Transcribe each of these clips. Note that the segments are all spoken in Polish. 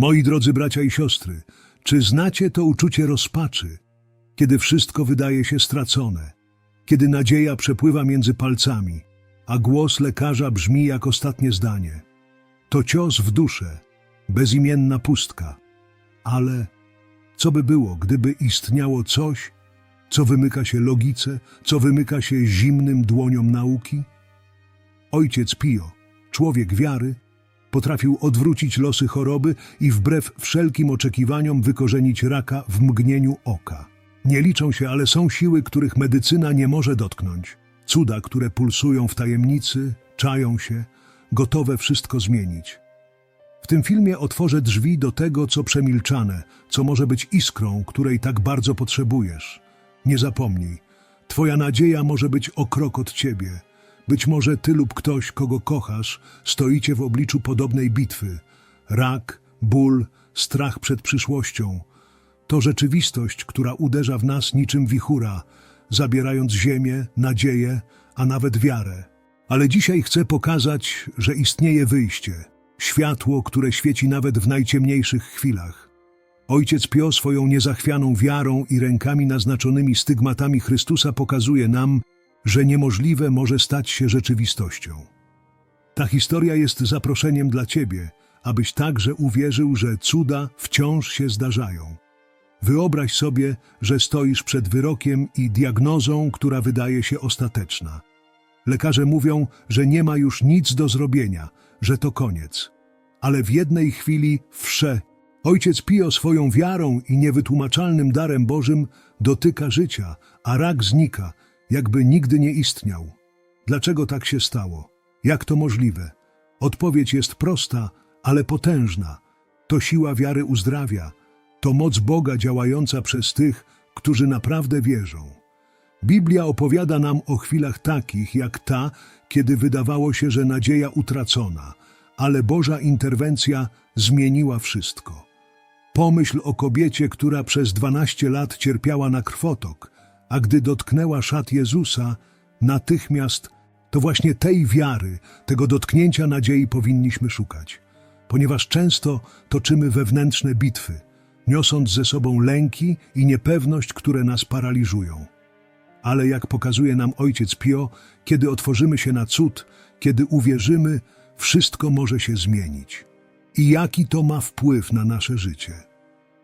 Moi drodzy bracia i siostry, czy znacie to uczucie rozpaczy, kiedy wszystko wydaje się stracone, kiedy nadzieja przepływa między palcami, a głos lekarza brzmi jak ostatnie zdanie? To cios w duszę, bezimienna pustka. Ale co by było, gdyby istniało coś, co wymyka się logice, co wymyka się zimnym dłoniom nauki? Ojciec Pio, człowiek wiary, potrafił odwrócić losy choroby i wbrew wszelkim oczekiwaniom wykorzenić raka w mgnieniu oka. Nie liczą się, ale są siły, których medycyna nie może dotknąć. Cuda, które pulsują w tajemnicy, czają się, gotowe wszystko zmienić. W tym filmie otworzę drzwi do tego, co przemilczane, co może być iskrą, której tak bardzo potrzebujesz. Nie zapomnij, Twoja nadzieja może być o krok od Ciebie. Być może Ty lub ktoś, kogo kochasz, stoicie w obliczu podobnej bitwy. Rak, ból, strach przed przyszłością. To rzeczywistość, która uderza w nas niczym wichura, zabierając ziemię, nadzieję, a nawet wiarę. Ale dzisiaj chcę pokazać, że istnieje wyjście, światło, które świeci nawet w najciemniejszych chwilach. Ojciec Pio swoją niezachwianą wiarą i rękami naznaczonymi stygmatami Chrystusa pokazuje nam, że niemożliwe może stać się rzeczywistością. Ta historia jest zaproszeniem dla Ciebie, abyś także uwierzył, że cuda wciąż się zdarzają. Wyobraź sobie, że stoisz przed wyrokiem i diagnozą, która wydaje się ostateczna. Lekarze mówią, że nie ma już nic do zrobienia, że to koniec. Ale w jednej chwili wsze. Ojciec Pio swoją wiarą i niewytłumaczalnym darem Bożym dotyka życia, a rak znika, jakby nigdy nie istniał. Dlaczego tak się stało? Jak to możliwe? Odpowiedź jest prosta, ale potężna. To siła wiary uzdrawia, to moc Boga działająca przez tych, którzy naprawdę wierzą. Biblia opowiada nam o chwilach takich, jak ta, kiedy wydawało się, że nadzieja utracona, ale Boża interwencja zmieniła wszystko. Pomyśl o kobiecie, która przez 12 lat cierpiała na krwotok, a gdy dotknęła szat Jezusa, natychmiast to właśnie tej wiary, tego dotknięcia nadziei powinniśmy szukać, ponieważ często toczymy wewnętrzne bitwy, niosąc ze sobą lęki i niepewność, które nas paraliżują. Ale jak pokazuje nam Ojciec Pio, kiedy otworzymy się na cud, kiedy uwierzymy, wszystko może się zmienić. I jaki to ma wpływ na nasze życie?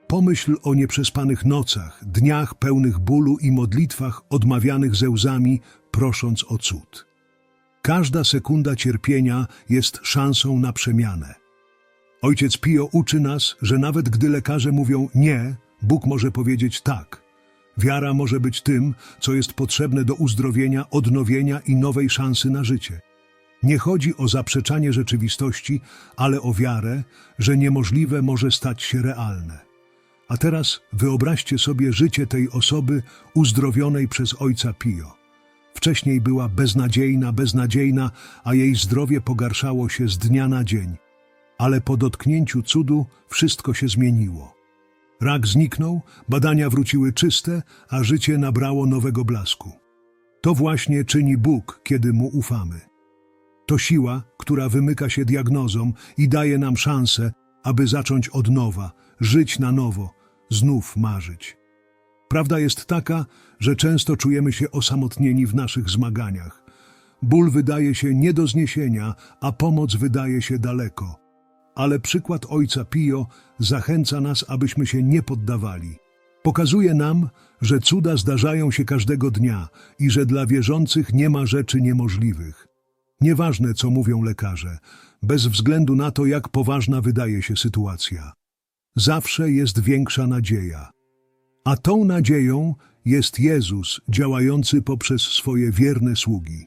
Pomyśl o nieprzespanych nocach, dniach pełnych bólu i modlitwach odmawianych ze łzami, prosząc o cud. Każda sekunda cierpienia jest szansą na przemianę. Ojciec Pio uczy nas, że nawet gdy lekarze mówią nie, Bóg może powiedzieć tak. Wiara może być tym, co jest potrzebne do uzdrowienia, odnowienia i nowej szansy na życie. Nie chodzi o zaprzeczanie rzeczywistości, ale o wiarę, że niemożliwe może stać się realne. A teraz wyobraźcie sobie życie tej osoby uzdrowionej przez ojca Pio. Wcześniej była beznadziejna, beznadziejna, a jej zdrowie pogarszało się z dnia na dzień. Ale po dotknięciu cudu wszystko się zmieniło. Rak zniknął, badania wróciły czyste, a życie nabrało nowego blasku. To właśnie czyni Bóg, kiedy mu ufamy. To siła, która wymyka się diagnozom i daje nam szansę, aby zacząć od nowa, żyć na nowo, znów marzyć. Prawda jest taka, że często czujemy się osamotnieni w naszych zmaganiach. Ból wydaje się nie do zniesienia, a pomoc wydaje się daleko. Ale przykład ojca Pio zachęca nas, abyśmy się nie poddawali. Pokazuje nam, że cuda zdarzają się każdego dnia i że dla wierzących nie ma rzeczy niemożliwych. Nieważne, co mówią lekarze, bez względu na to, jak poważna wydaje się sytuacja. Zawsze jest większa nadzieja. A tą nadzieją jest Jezus działający poprzez swoje wierne sługi.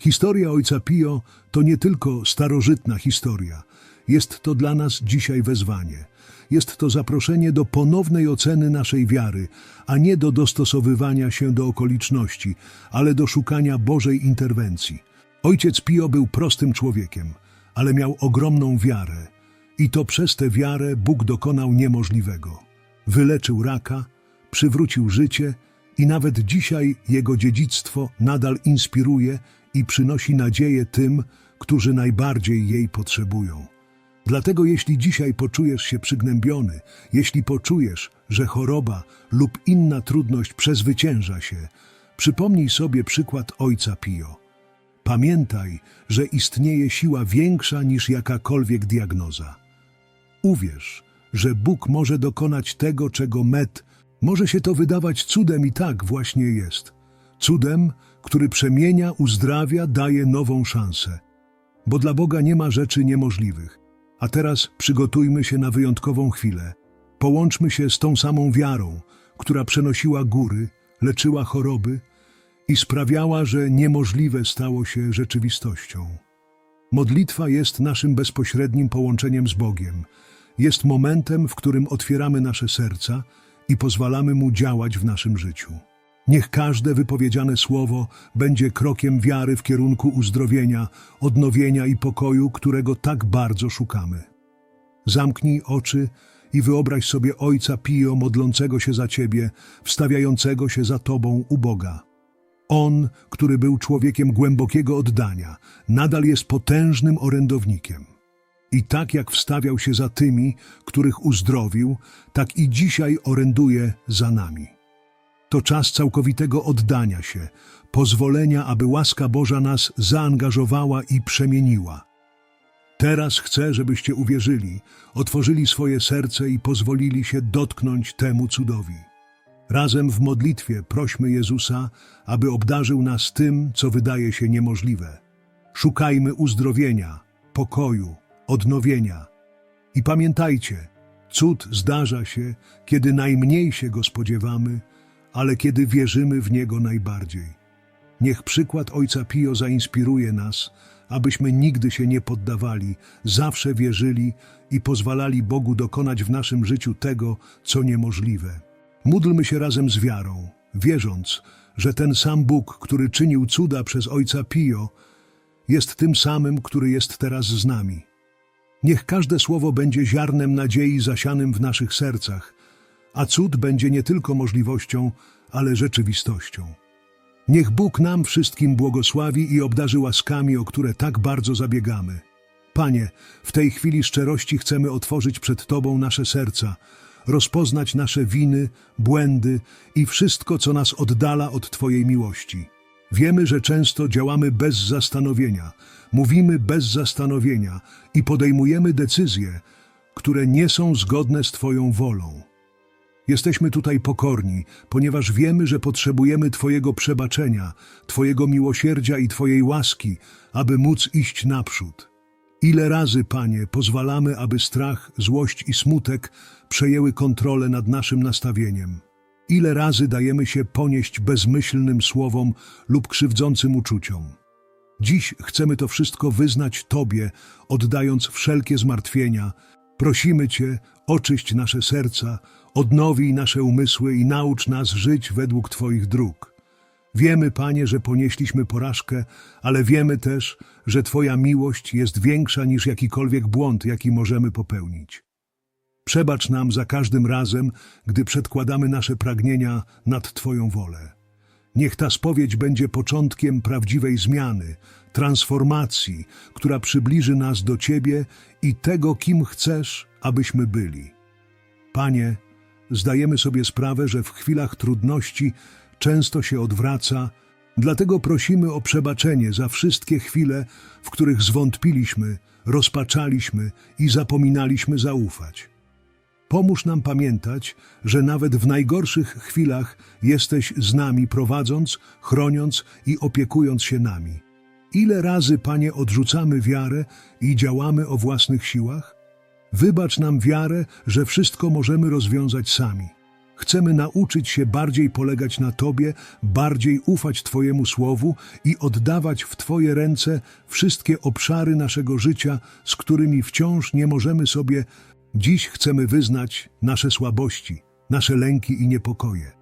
Historia Ojca Pio to nie tylko starożytna historia. Jest to dla nas dzisiaj wezwanie. Jest to zaproszenie do ponownej oceny naszej wiary, a nie do dostosowywania się do okoliczności, ale do szukania Bożej interwencji. Ojciec Pio był prostym człowiekiem, ale miał ogromną wiarę. I to przez tę wiarę Bóg dokonał niemożliwego. Wyleczył raka, przywrócił życie i nawet dzisiaj jego dziedzictwo nadal inspiruje i przynosi nadzieję tym, którzy najbardziej jej potrzebują. Dlatego jeśli dzisiaj poczujesz się przygnębiony, jeśli poczujesz, że choroba lub inna trudność przezwycięża się, przypomnij sobie przykład ojca Pio. Pamiętaj, że istnieje siła większa niż jakakolwiek diagnoza. Uwierz, że Bóg może dokonać tego, czego met. Może się to wydawać cudem i tak właśnie jest. Cudem, który przemienia, uzdrawia, daje nową szansę. Bo dla Boga nie ma rzeczy niemożliwych. A teraz przygotujmy się na wyjątkową chwilę. Połączmy się z tą samą wiarą, która przenosiła góry, leczyła choroby i sprawiała, że niemożliwe stało się rzeczywistością. Modlitwa jest naszym bezpośrednim połączeniem z Bogiem. Jest momentem, w którym otwieramy nasze serca i pozwalamy Mu działać w naszym życiu. Niech każde wypowiedziane słowo będzie krokiem wiary w kierunku uzdrowienia, odnowienia i pokoju, którego tak bardzo szukamy. Zamknij oczy i wyobraź sobie Ojca Pio modlącego się za Ciebie, wstawiającego się za Tobą u Boga. On, który był człowiekiem głębokiego oddania, nadal jest potężnym orędownikiem. I tak jak wstawiał się za tymi, których uzdrowił, tak i dzisiaj oręduje za nami. To czas całkowitego oddania się, pozwolenia, aby łaska Boża nas zaangażowała i przemieniła. Teraz chcę, żebyście uwierzyli, otworzyli swoje serce i pozwolili się dotknąć temu cudowi. Razem w modlitwie prośmy Jezusa, aby obdarzył nas tym, co wydaje się niemożliwe. Szukajmy uzdrowienia, pokoju, odnowienia. I pamiętajcie, cud zdarza się, kiedy najmniej się go spodziewamy, ale kiedy wierzymy w niego najbardziej. Niech przykład Ojca Pio zainspiruje nas, abyśmy nigdy się nie poddawali, zawsze wierzyli i pozwalali Bogu dokonać w naszym życiu tego, co niemożliwe. Módlmy się razem z wiarą, wierząc, że ten sam Bóg, który czynił cuda przez Ojca Pio, jest tym samym, który jest teraz z nami. Niech każde słowo będzie ziarnem nadziei zasianym w naszych sercach, a cud będzie nie tylko możliwością, ale rzeczywistością. Niech Bóg nam wszystkim błogosławi i obdarzy łaskami, o które tak bardzo zabiegamy. Panie, w tej chwili szczerości chcemy otworzyć przed Tobą nasze serca, rozpoznać nasze winy, błędy i wszystko, co nas oddala od Twojej miłości. Wiemy, że często działamy bez zastanowienia, mówimy bez zastanowienia i podejmujemy decyzje, które nie są zgodne z Twoją wolą. Jesteśmy tutaj pokorni, ponieważ wiemy, że potrzebujemy Twojego przebaczenia, Twojego miłosierdzia i Twojej łaski, aby móc iść naprzód. Ile razy, Panie, pozwalamy, aby strach, złość i smutek przejęły kontrolę nad naszym nastawieniem? Ile razy dajemy się ponieść bezmyślnym słowom lub krzywdzącym uczuciom? Dziś chcemy to wszystko wyznać Tobie, oddając wszelkie zmartwienia. Prosimy Cię, oczyść nasze serca, odnowij nasze umysły i naucz nas żyć według Twoich dróg. Wiemy, Panie, że ponieśliśmy porażkę, ale wiemy też, że Twoja miłość jest większa niż jakikolwiek błąd, jaki możemy popełnić. Przebacz nam za każdym razem, gdy przedkładamy nasze pragnienia nad Twoją wolę. Niech ta spowiedź będzie początkiem prawdziwej zmiany, transformacji, która przybliży nas do Ciebie i tego, kim chcesz, abyśmy byli. Panie, zdajemy sobie sprawę, że w chwilach trudności często się odwraca, dlatego prosimy o przebaczenie za wszystkie chwile, w których zwątpiliśmy, rozpaczaliśmy i zapominaliśmy zaufać. Pomóż nam pamiętać, że nawet w najgorszych chwilach jesteś z nami prowadząc, chroniąc i opiekując się nami. Ile razy, Panie, odrzucamy wiarę i działamy o własnych siłach? Wybacz nam wiarę, że wszystko możemy rozwiązać sami. Chcemy nauczyć się bardziej polegać na Tobie, bardziej ufać Twojemu słowu i oddawać w Twoje ręce wszystkie obszary naszego życia, z którymi wciąż nie możemy sobie. Dziś chcemy wyznać nasze słabości, nasze lęki i niepokoje.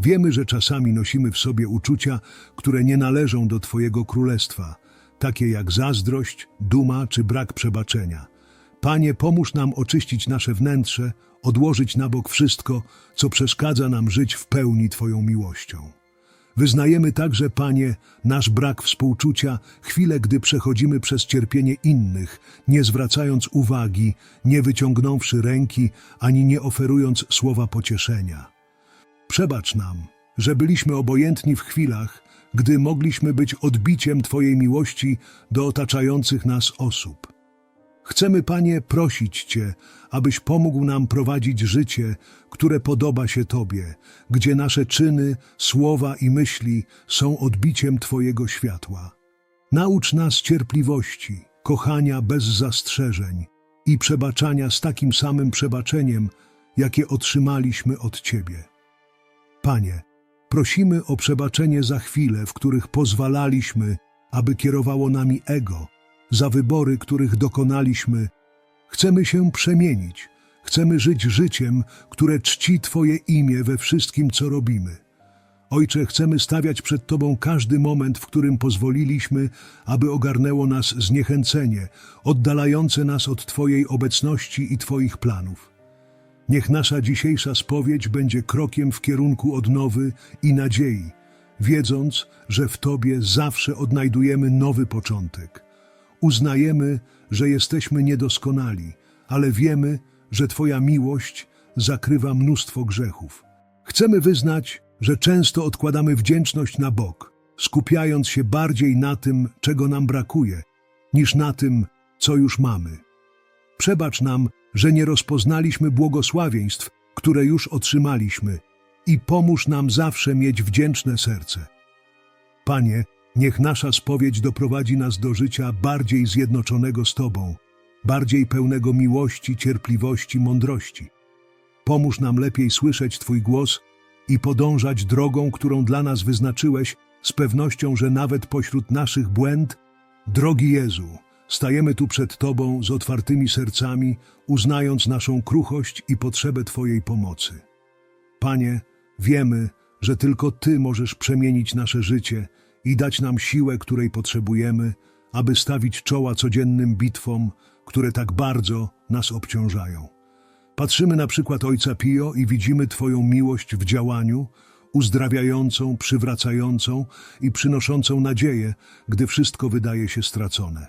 Wiemy, że czasami nosimy w sobie uczucia, które nie należą do Twojego królestwa, takie jak zazdrość, duma czy brak przebaczenia. Panie, pomóż nam oczyścić nasze wnętrze, odłożyć na bok wszystko, co przeszkadza nam żyć w pełni Twoją miłością. Wyznajemy także, Panie, nasz brak współczucia, chwilę, gdy przechodzimy przez cierpienie innych, nie zwracając uwagi, nie wyciągnąwszy ręki, ani nie oferując słowa pocieszenia. Przebacz nam, że byliśmy obojętni w chwilach, gdy mogliśmy być odbiciem Twojej miłości do otaczających nas osób. Chcemy, Panie, prosić Cię, abyś pomógł nam prowadzić życie, które podoba się Tobie, gdzie nasze czyny, słowa i myśli są odbiciem Twojego światła. Naucz nas cierpliwości, kochania bez zastrzeżeń i przebaczania z takim samym przebaczeniem, jakie otrzymaliśmy od Ciebie. Panie, prosimy o przebaczenie za chwile, w których pozwalaliśmy, aby kierowało nami ego, za wybory, których dokonaliśmy. Chcemy się przemienić, chcemy żyć życiem, które czci Twoje imię we wszystkim, co robimy. Ojcze, chcemy stawiać przed Tobą każdy moment, w którym pozwoliliśmy, aby ogarnęło nas zniechęcenie, oddalające nas od Twojej obecności i Twoich planów. Niech nasza dzisiejsza spowiedź będzie krokiem w kierunku odnowy i nadziei, wiedząc, że w Tobie zawsze odnajdujemy nowy początek. Uznajemy, że jesteśmy niedoskonali, ale wiemy, że Twoja miłość zakrywa mnóstwo grzechów. Chcemy wyznać, że często odkładamy wdzięczność na bok, skupiając się bardziej na tym, czego nam brakuje, niż na tym, co już mamy. Przebacz nam, że nie rozpoznaliśmy błogosławieństw, które już otrzymaliśmy, i pomóż nam zawsze mieć wdzięczne serce. Panie, niech nasza spowiedź doprowadzi nas do życia bardziej zjednoczonego z Tobą, bardziej pełnego miłości, cierpliwości, mądrości. Pomóż nam lepiej słyszeć Twój głos i podążać drogą, którą dla nas wyznaczyłeś, z pewnością, że nawet pośród naszych błęd, drogi Jezu, stajemy tu przed Tobą z otwartymi sercami, uznając naszą kruchość i potrzebę Twojej pomocy. Panie, wiemy, że tylko Ty możesz przemienić nasze życie i dać nam siłę, której potrzebujemy, aby stawić czoła codziennym bitwom, które tak bardzo nas obciążają. Patrzymy na przykład Ojca Pio i widzimy Twoją miłość w działaniu, uzdrawiającą, przywracającą i przynoszącą nadzieję, gdy wszystko wydaje się stracone.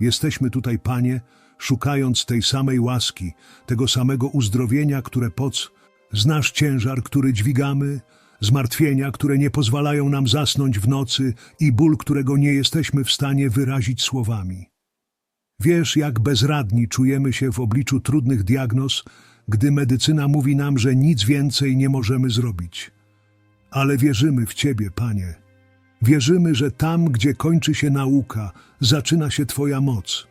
Jesteśmy tutaj, Panie, szukając tej samej łaski, tego samego uzdrowienia, które poc, znasz ciężar, który dźwigamy, zmartwienia, które nie pozwalają nam zasnąć w nocy i ból, którego nie jesteśmy w stanie wyrazić słowami. Wiesz, jak bezradni czujemy się w obliczu trudnych diagnoz, gdy medycyna mówi nam, że nic więcej nie możemy zrobić. Ale wierzymy w Ciebie, Panie. Wierzymy, że tam, gdzie kończy się nauka, zaczyna się Twoja moc.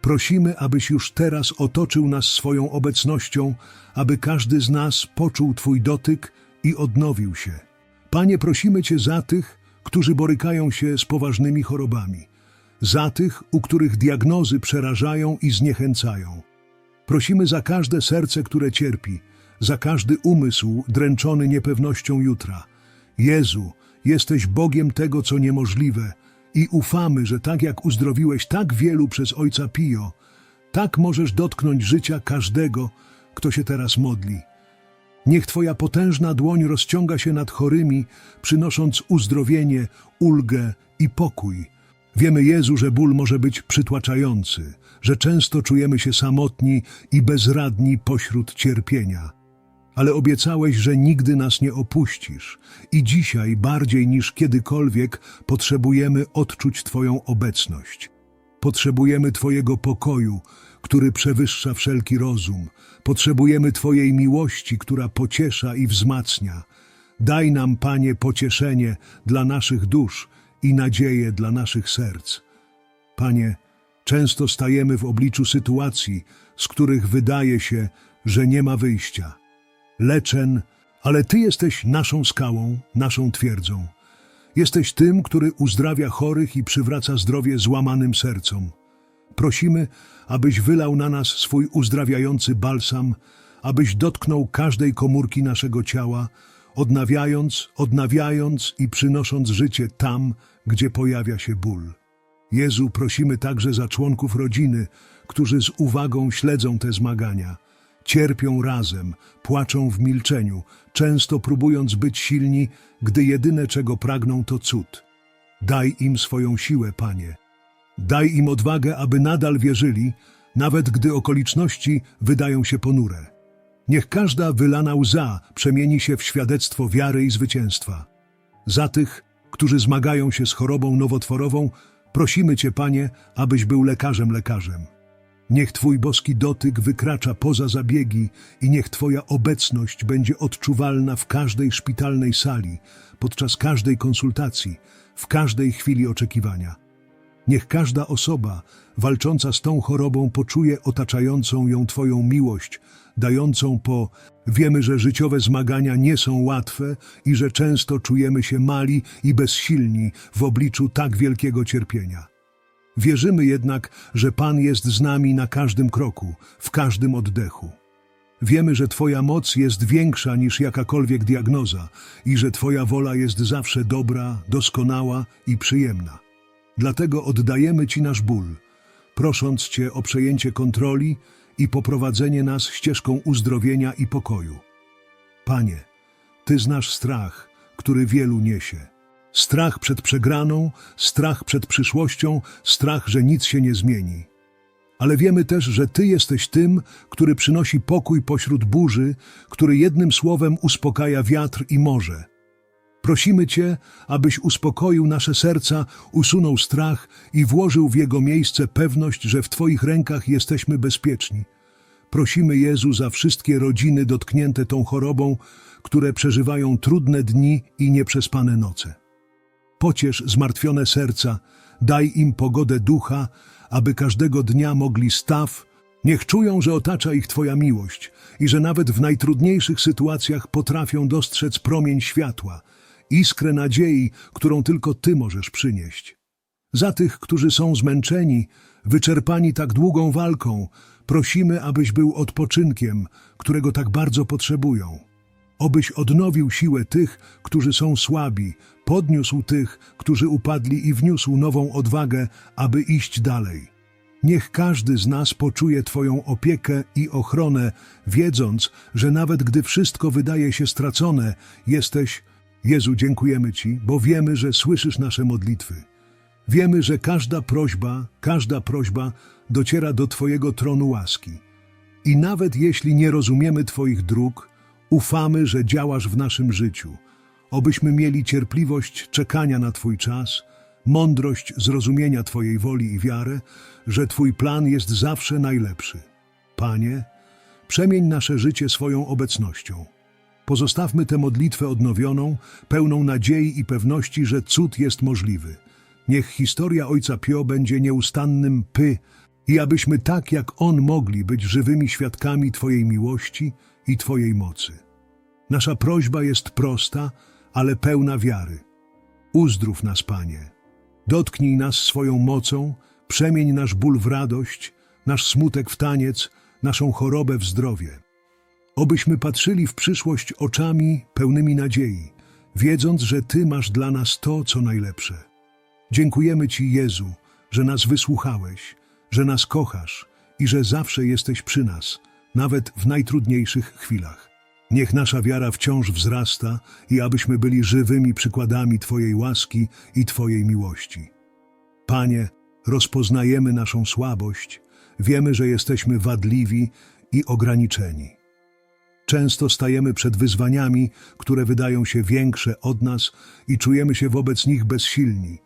Prosimy, abyś już teraz otoczył nas swoją obecnością, aby każdy z nas poczuł Twój dotyk i odnowił się. Panie, prosimy Cię za tych, którzy borykają się z poważnymi chorobami, za tych, u których diagnozy przerażają i zniechęcają. Prosimy za każde serce, które cierpi, za każdy umysł dręczony niepewnością jutra. Jezu, jesteś Bogiem tego, co niemożliwe i ufamy, że tak jak uzdrowiłeś tak wielu przez Ojca Pio, tak możesz dotknąć życia każdego, kto się teraz modli. Niech Twoja potężna dłoń rozciąga się nad chorymi, przynosząc uzdrowienie, ulgę i pokój. Wiemy, Jezu, że ból może być przytłaczający, że często czujemy się samotni i bezradni pośród cierpienia. Ale obiecałeś, że nigdy nas nie opuścisz i dzisiaj bardziej niż kiedykolwiek potrzebujemy odczuć Twoją obecność. Potrzebujemy Twojego pokoju, który przewyższa wszelki rozum. Potrzebujemy Twojej miłości, która pociesza i wzmacnia. Daj nam, Panie, pocieszenie dla naszych dusz i nadzieję dla naszych serc. Panie, często stajemy w obliczu sytuacji, z których wydaje się, że nie ma wyjścia. Leczen, ale Ty jesteś naszą skałą, naszą twierdzą. Jesteś tym, który uzdrawia chorych i przywraca zdrowie złamanym sercom. Prosimy, abyś wylał na nas swój uzdrawiający balsam, abyś dotknął każdej komórki naszego ciała, odnawiając, odnawiając i przynosząc życie tam, gdzie pojawia się ból. Jezu, prosimy także za członków rodziny, którzy z uwagą śledzą te zmagania. Cierpią razem, płaczą w milczeniu, często próbując być silni, gdy jedyne czego pragną to cud. Daj im swoją siłę, Panie. Daj im odwagę, aby nadal wierzyli, nawet gdy okoliczności wydają się ponure. Niech każda wylana łza przemieni się w świadectwo wiary i zwycięstwa. Za tych, którzy zmagają się z chorobą nowotworową, prosimy Cię, Panie, abyś był lekarzem lekarzem. Niech Twój boski dotyk wykracza poza zabiegi i niech Twoja obecność będzie odczuwalna w każdej szpitalnej sali, podczas każdej konsultacji, w każdej chwili oczekiwania. Niech każda osoba walcząca z tą chorobą poczuje otaczającą ją Twoją miłość, dającą po wiemy, że życiowe zmagania nie są łatwe i że często czujemy się mali i bezsilni w obliczu tak wielkiego cierpienia. Wierzymy jednak, że Pan jest z nami na każdym kroku, w każdym oddechu. Wiemy, że Twoja moc jest większa niż jakakolwiek diagnoza i że Twoja wola jest zawsze dobra, doskonała i przyjemna. Dlatego oddajemy Ci nasz ból, prosząc Cię o przejęcie kontroli i poprowadzenie nas ścieżką uzdrowienia i pokoju. Panie, Ty znasz strach, który wielu niesie. Strach przed przegraną, strach przed przyszłością, strach, że nic się nie zmieni. Ale wiemy też, że Ty jesteś tym, który przynosi pokój pośród burzy, który jednym słowem uspokaja wiatr i morze. Prosimy Cię, abyś uspokoił nasze serca, usunął strach i włożył w jego miejsce pewność, że w Twoich rękach jesteśmy bezpieczni. Prosimy Jezu za wszystkie rodziny dotknięte tą chorobą, które przeżywają trudne dni i nieprzespane noce. Pociesz zmartwione serca, daj im pogodę ducha, aby każdego dnia mogli staw, niech czują, że otacza ich Twoja miłość i że nawet w najtrudniejszych sytuacjach potrafią dostrzec promień światła, iskrę nadziei, którą tylko Ty możesz przynieść. Za tych, którzy są zmęczeni, wyczerpani tak długą walką, prosimy, abyś był odpoczynkiem, którego tak bardzo potrzebują. Obyś odnowił siłę tych, którzy są słabi, podniósł tych, którzy upadli i wniósł nową odwagę, aby iść dalej. Niech każdy z nas poczuje Twoją opiekę i ochronę, wiedząc, że nawet gdy wszystko wydaje się stracone, jesteś. Jezu, dziękujemy Ci, bo wiemy, że słyszysz nasze modlitwy. Wiemy, że każda prośba, każda prośba dociera do Twojego tronu łaski. I nawet jeśli nie rozumiemy Twoich dróg, ufamy, że działasz w naszym życiu. Obyśmy mieli cierpliwość czekania na Twój czas, mądrość zrozumienia Twojej woli i wiarę, że Twój plan jest zawsze najlepszy. Panie, przemień nasze życie swoją obecnością. Pozostawmy tę modlitwę odnowioną, pełną nadziei i pewności, że cud jest możliwy. Niech historia Ojca Pio będzie nieustannym py i abyśmy tak jak On mogli być żywymi świadkami Twojej miłości i Twojej mocy. Nasza prośba jest prosta, ale pełna wiary. Uzdrów nas, Panie. Dotknij nas swoją mocą, przemień nasz ból w radość, nasz smutek w taniec, naszą chorobę w zdrowie. Obyśmy patrzyli w przyszłość oczami pełnymi nadziei, wiedząc, że Ty masz dla nas to, co najlepsze. Dziękujemy Ci, Jezu, że nas wysłuchałeś, że nas kochasz i że zawsze jesteś przy nas, nawet w najtrudniejszych chwilach. Niech nasza wiara wciąż wzrasta i abyśmy byli żywymi przykładami Twojej łaski i Twojej miłości. Panie, rozpoznajemy naszą słabość, wiemy, że jesteśmy wadliwi i ograniczeni. Często stajemy przed wyzwaniami, które wydają się większe od nas i czujemy się wobec nich bezsilni.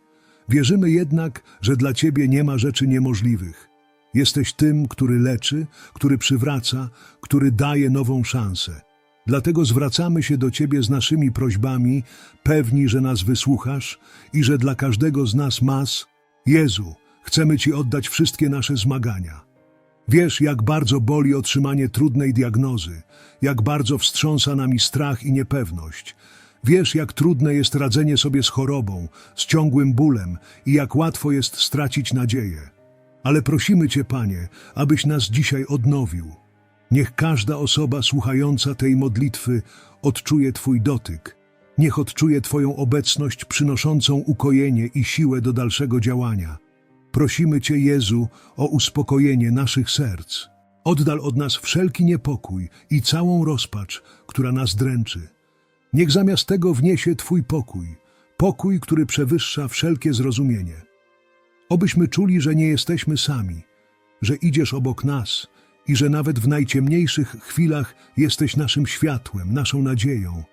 Wierzymy jednak, że dla Ciebie nie ma rzeczy niemożliwych. Jesteś tym, który leczy, który przywraca, który daje nową szansę. Dlatego zwracamy się do Ciebie z naszymi prośbami, pewni, że nas wysłuchasz i że dla każdego z nas mas, Jezu, chcemy Ci oddać wszystkie nasze zmagania. Wiesz, jak bardzo boli otrzymanie trudnej diagnozy, jak bardzo wstrząsa nami strach i niepewność. Wiesz, jak trudne jest radzenie sobie z chorobą, z ciągłym bólem i jak łatwo jest stracić nadzieję. Ale prosimy Cię, Panie, abyś nas dzisiaj odnowił. Niech każda osoba słuchająca tej modlitwy odczuje Twój dotyk. Niech odczuje Twoją obecność przynoszącą ukojenie i siłę do dalszego działania. Prosimy Cię, Jezu, o uspokojenie naszych serc. Oddal od nas wszelki niepokój i całą rozpacz, która nas dręczy. Niech zamiast tego wniesie Twój pokój, pokój, który przewyższa wszelkie zrozumienie. Obyśmy czuli, że nie jesteśmy sami, że idziesz obok nas i że nawet w najciemniejszych chwilach jesteś naszym światłem, naszą nadzieją.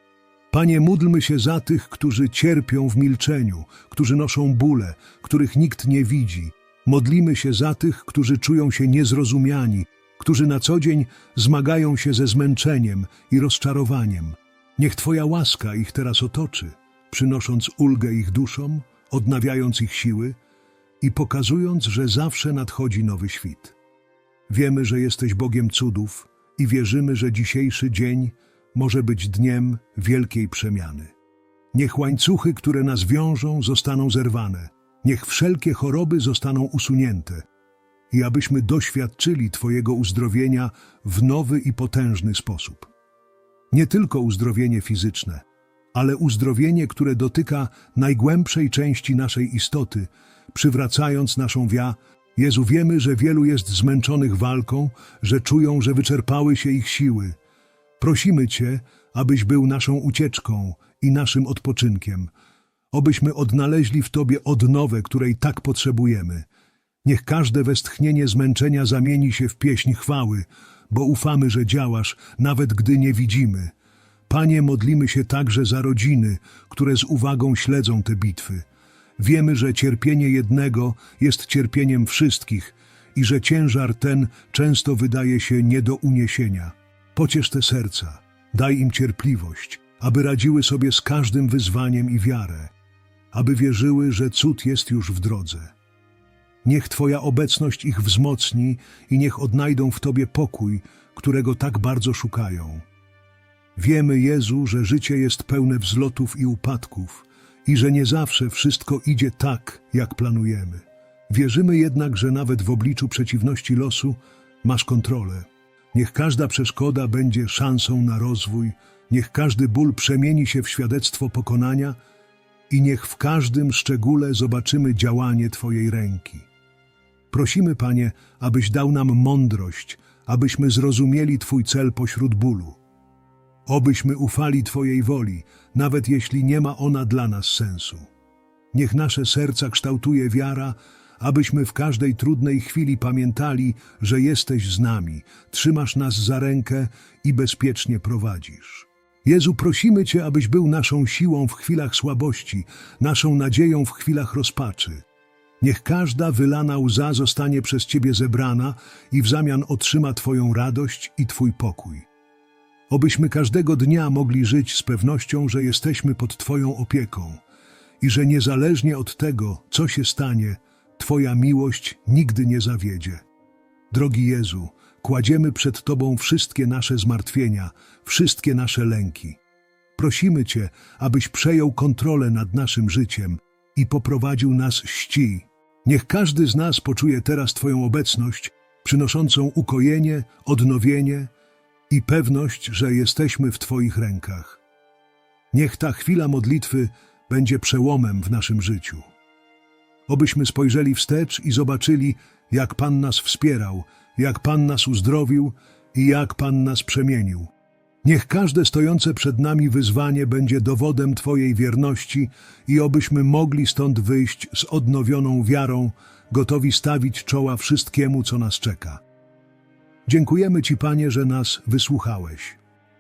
Panie, módlmy się za tych, którzy cierpią w milczeniu, którzy noszą bóle, których nikt nie widzi. Modlimy się za tych, którzy czują się niezrozumiani, którzy na co dzień zmagają się ze zmęczeniem i rozczarowaniem. Niech Twoja łaska ich teraz otoczy, przynosząc ulgę ich duszom, odnawiając ich siły i pokazując, że zawsze nadchodzi nowy świt. Wiemy, że jesteś Bogiem cudów i wierzymy, że dzisiejszy dzień może być dniem wielkiej przemiany. Niech łańcuchy, które nas wiążą, zostaną zerwane, niech wszelkie choroby zostaną usunięte i abyśmy doświadczyli Twojego uzdrowienia w nowy i potężny sposób. Nie tylko uzdrowienie fizyczne, ale uzdrowienie, które dotyka najgłębszej części naszej istoty, przywracając naszą wiarę. Jezu, wiemy, że wielu jest zmęczonych walką, że czują, że wyczerpały się ich siły. Prosimy Cię, abyś był naszą ucieczką i naszym odpoczynkiem, obyśmy odnaleźli w Tobie odnowę, której tak potrzebujemy. Niech każde westchnienie zmęczenia zamieni się w pieśń chwały, bo ufamy, że działasz, nawet gdy nie widzimy. Panie, modlimy się także za rodziny, które z uwagą śledzą te bitwy. Wiemy, że cierpienie jednego jest cierpieniem wszystkich i że ciężar ten często wydaje się nie do uniesienia. Pociesz te serca, daj im cierpliwość, aby radziły sobie z każdym wyzwaniem i wiarę, aby wierzyły, że cud jest już w drodze. Niech Twoja obecność ich wzmocni i niech odnajdą w Tobie pokój, którego tak bardzo szukają. Wiemy, Jezu, że życie jest pełne wzlotów i upadków i że nie zawsze wszystko idzie tak, jak planujemy. Wierzymy jednak, że nawet w obliczu przeciwności losu masz kontrolę. Niech każda przeszkoda będzie szansą na rozwój, niech każdy ból przemieni się w świadectwo pokonania i niech w każdym szczególe zobaczymy działanie Twojej ręki. Prosimy, Panie, abyś dał nam mądrość, abyśmy zrozumieli Twój cel pośród bólu. Obyśmy ufali Twojej woli, nawet jeśli nie ma ona dla nas sensu. Niech nasze serca kształtuje wiara, abyśmy w każdej trudnej chwili pamiętali, że jesteś z nami, trzymasz nas za rękę i bezpiecznie prowadzisz. Jezu, prosimy Cię, abyś był naszą siłą w chwilach słabości, naszą nadzieją w chwilach rozpaczy. Niech każda wylana łza zostanie przez Ciebie zebrana i w zamian otrzyma Twoją radość i Twój pokój. Obyśmy każdego dnia mogli żyć z pewnością, że jesteśmy pod Twoją opieką i że niezależnie od tego, co się stanie, Twoja miłość nigdy nie zawiedzie. Drogi Jezu, kładziemy przed Tobą wszystkie nasze zmartwienia, wszystkie nasze lęki. Prosimy Cię, abyś przejął kontrolę nad naszym życiem i poprowadził nas ści. Niech każdy z nas poczuje teraz Twoją obecność, przynoszącą ukojenie, odnowienie i pewność, że jesteśmy w Twoich rękach. Niech ta chwila modlitwy będzie przełomem w naszym życiu. Obyśmy spojrzeli wstecz i zobaczyli, jak Pan nas wspierał, jak Pan nas uzdrowił i jak Pan nas przemienił. Niech każde stojące przed nami wyzwanie będzie dowodem Twojej wierności i obyśmy mogli stąd wyjść z odnowioną wiarą, gotowi stawić czoła wszystkiemu, co nas czeka. Dziękujemy Ci, Panie, że nas wysłuchałeś.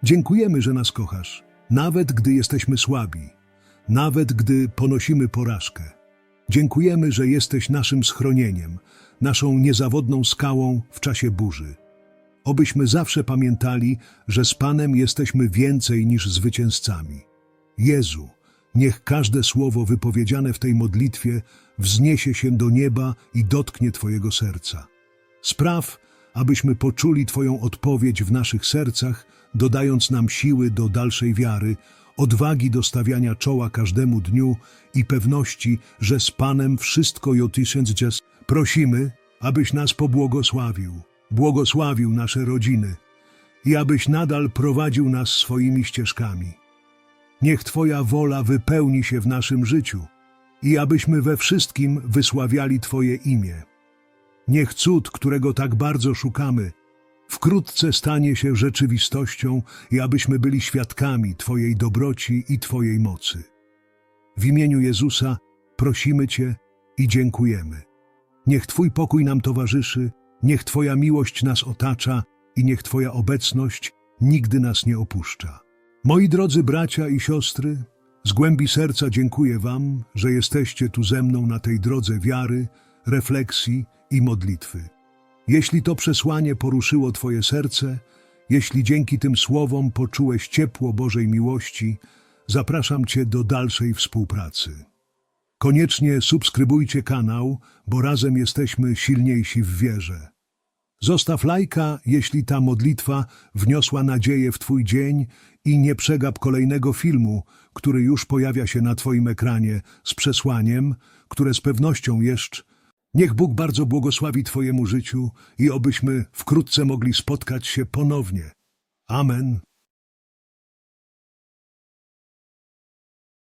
Dziękujemy, że nas kochasz, nawet gdy jesteśmy słabi, nawet gdy ponosimy porażkę. Dziękujemy, że jesteś naszym schronieniem, naszą niezawodną skałą w czasie burzy. Obyśmy zawsze pamiętali, że z Panem jesteśmy więcej niż zwycięzcami. Jezu, niech każde słowo wypowiedziane w tej modlitwie wzniesie się do nieba i dotknie Twojego serca. Spraw, abyśmy poczuli Twoją odpowiedź w naszych sercach, dodając nam siły do dalszej wiary, odwagi do stawiania czoła każdemu dniu i pewności, że z Panem wszystko jotysięc Prosimy, abyś nas pobłogosławił, błogosławił nasze rodziny i abyś nadal prowadził nas swoimi ścieżkami. Niech Twoja wola wypełni się w naszym życiu i abyśmy we wszystkim wysławiali Twoje imię. Niech cud, którego tak bardzo szukamy, wkrótce stanie się rzeczywistością i abyśmy byli świadkami Twojej dobroci i Twojej mocy. W imieniu Jezusa prosimy Cię i dziękujemy. Niech Twój pokój nam towarzyszy, niech Twoja miłość nas otacza i niech Twoja obecność nigdy nas nie opuszcza. Moi drodzy bracia i siostry, z głębi serca dziękuję Wam, że jesteście tu ze mną na tej drodze wiary, refleksji i modlitwy. Jeśli to przesłanie poruszyło Twoje serce, jeśli dzięki tym słowom poczułeś ciepło Bożej miłości, zapraszam Cię do dalszej współpracy. Koniecznie subskrybujcie kanał, bo razem jesteśmy silniejsi w wierze. Zostaw lajka, jeśli ta modlitwa wniosła nadzieję w Twój dzień i nie przegap kolejnego filmu, który już pojawia się na Twoim ekranie z przesłaniem, które z pewnością jeszcze. Niech Bóg bardzo błogosławi Twojemu życiu i obyśmy wkrótce mogli spotkać się ponownie. Amen.